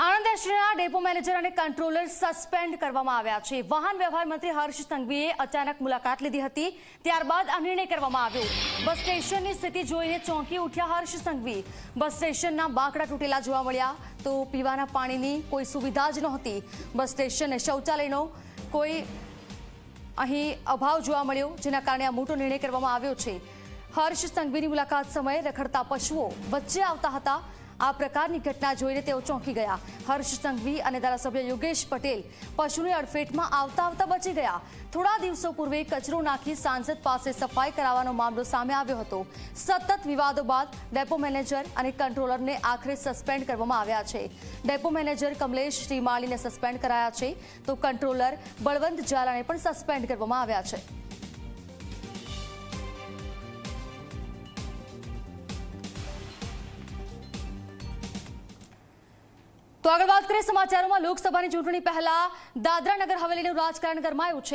આણંદ એસટીના depot manager અને controller suspend કરવામાં આવ્યા છે. વાહન વ્યવહાર મંત્રી હર્ષ સંઘવીએ અચાનક મુલાકાત લીધી હતી. ત્યારબાદ આ નિર્ણય કરવામાં આવ્યો. બસ સ્ટેશનની સ્થિતિ જોઈને ચોંકી ઉઠ્યા હર્ષ સંઘવી. બસ સ્ટેશનના બાંકડા તૂટેલા જોવા મળ્યા તો પીવાના પાણીની કોઈ સુવિધા જ નહોતી. બસ સ્ટેશને શૌચાલયનો કોઈ અહીં અભાવ જોવા મળ્યો, જેના કારણે આ મોટો નિર્ણય કરવામાં આવ્યો છે. હર્ષ સંઘવીની મુલાકાત સમયે રખડતા પશુઓ વચ્ચે આવતા હતા. આ પ્રકારની ઘટના જોઈને તેઓ ચોંકી ગયા. હર્ષ સંઘવી અને ધારાસભ્ય યોગેશ પટેલ પશુની અડફેટમાં આવતા આવતા બચી ગયા. થોડા દિવસો પૂર્વે કચરો નાખી સાંસદ પાસે સફાઈ કરાવવાનો મામલો સામે આવ્યો હતો. સતત વિવાદો બાદ ડેપો મેનેજર અને કંટ્રોલરને આખરે સસ્પેન્ડ કરવામાં આવ્યા છે. ડેપો મેનેજર કમલેશ શ્રીમાળીને સસ્પેન્ડ કરાયા છે. તો કંટ્રોલર બળવંત ઝાલાને પણ સસ્પેન્ડ કરવામાં આવ્યા છે. તો આગળ વાત કરીએ સમાચારોમાં. લોકસભાની ચૂંટણી પહેલા દાદરા નગર હવેલીનું રાજકારણ ગરમાયું છે.